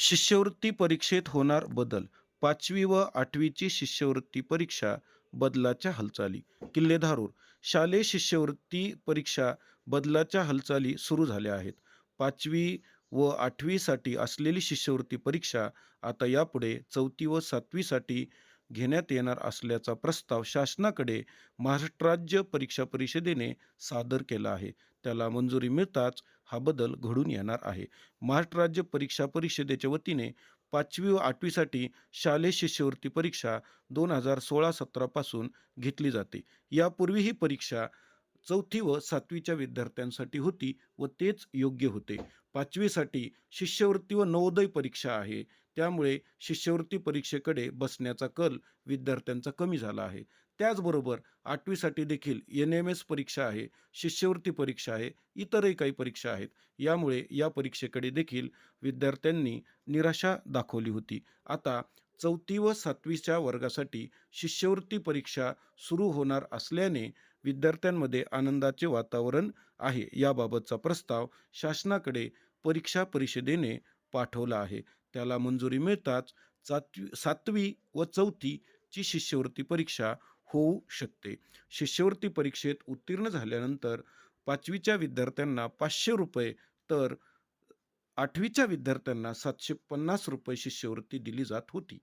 शिष्यवृत्ती परीक्षेत होणार बदल. पाचवी व आठवीची शिष्यवृत्ती परीक्षा बदलाच्या हालचाली. किल्लेधारूर शालेय शिष्यवृत्ती परीक्षा बदलाच्या हालचाली सुरू झाल्या आहेत. पाचवी व आठवीसाठी असलेली शिष्यवृत्ती परीक्षा आता यापुढे चौथी व सातवीसाठी घेण्यात येणार असल्याचा प्रस्ताव शासनाकडे महाराष्ट्र राज्य परीक्षा परिषदेने सादर केला आहे. त्याला मंजुरी मिळताच हा बदल घडून येणार आहे. महाराष्ट्र राज्य परीक्षा परिषदेच्या वतीने पाचवी व आठवीसाठी शालेय शिष्यवृत्ती परीक्षा दोन हजार सोळा सतरापासून घेतली जाते. यापूर्वी ही परीक्षा चौथी व सातवीच्या विद्यार्थ्यांसाठी होती व तेच योग्य होते. पाचवीसाठी शिष्यवृत्ती व नवोदय परीक्षा आहे. त्यामुळे शिष्यवृत्ती परीक्षेकडे बसण्याचा कल विद्यार्थ्यांचा कमी झाला आहे. त्याचबरोबर आठवीसाठी देखील एन एम एस परीक्षा आहे शिष्यवृत्ती परीक्षा आहे इतरही काही परीक्षा आहेत. यामुळे या परीक्षेकडे देखील विद्यार्थ्यांनी निराशा दाखवली होती. आता चौथी व सातवीच्या वर्गासाठी शिष्यवृत्ती परीक्षा सुरू होणार असल्याने विद्यार्थ्यांमध्ये आनंदाचे वातावरण आहे. याबाबतचा प्रस्ताव शासनाकडे परीक्षा परिषदेने पाठवला आहे. त्याला मंजुरी मिळताच सातवी सातवी व चौथीची शिष्यवृत्ती परीक्षा होऊ शकते. शिष्यवृत्ती परीक्षेत उत्तीर्ण झाल्यानंतर पाचवीच्या विद्यार्थ्यांना पाचशे रुपये तर आठवीच्या विद्यार्थ्यांना सातशे पन्नास रुपये शिष्यवृत्ती दिली जात होती.